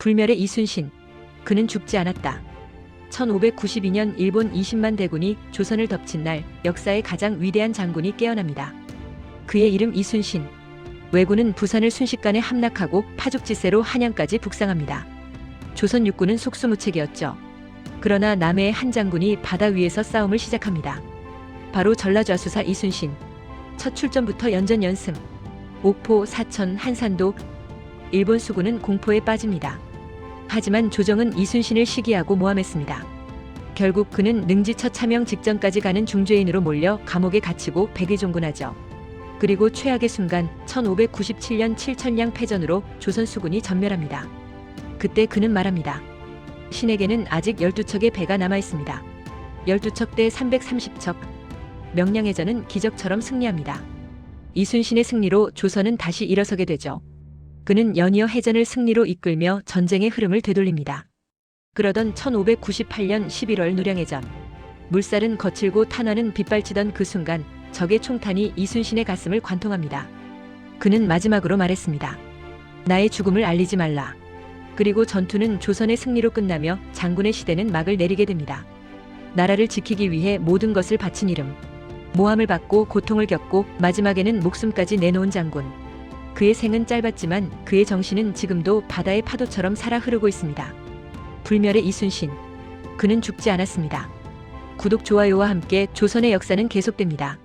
불멸의 이순신. 그는 죽지 않았다. 1592년 일본 20만 대군이 조선을 덮친 날 역사의 가장 위대한 장군이 깨어납니다. 그의 이름 이순신. 왜군은 부산을 순식간에 함락하고 파죽지세로 한양까지 북상합니다. 조선 육군은 속수무책이었죠. 그러나 남해의 한 장군이 바다 위에서 싸움을 시작합니다. 바로 전라좌수사 이순신. 첫 출전부터 연전 연승. 옥포, 사천, 한산도 일본 수군은 공포에 빠집니다. 하지만 조정은 이순신을 시기하고 모함했습니다. 결국 그는 능지처 차명 직전까지 가는 중죄인으로 몰려 감옥에 갇히고 백의종군하죠. 그리고 최악의 순간 1597년 7천량 패전으로 조선 수군이 전멸합니다. 그때 그는 말합니다. 신에게는 아직 12척의 배가 남아 있습니다. 12척 대 330척. 명량해전은 기적처럼 승리합니다. 이순신의 승리로 조선은 다시 일어서게 되죠. 그는 연이어 해전을 승리로 이끌며 전쟁의 흐름을 되돌립니다. 그러던 1598년 11월 누량해전. 물살은 거칠고 탄환은 빗발치던 그 순간 적의 총탄이 이순신의 가슴을 관통합니다. 그는 마지막으로 말했습니다. 나의 죽음을 알리지 말라. 그리고 전투는 조선의 승리로 끝나며 장군의 시대는 막을 내리게 됩니다. 나라를 지키기 위해 모든 것을 바친 이름. 모함을 받고 고통을 겪고 마지막에는 목숨까지 내놓은 장군. 그의 생은 짧았지만 그의 정신은 지금도 바다의 파도처럼 살아 흐르고 있습니다. 불멸의 이순신. 그는 죽지 않았습니다. 구독, 좋아요와 함께 조선의 역사는 계속됩니다.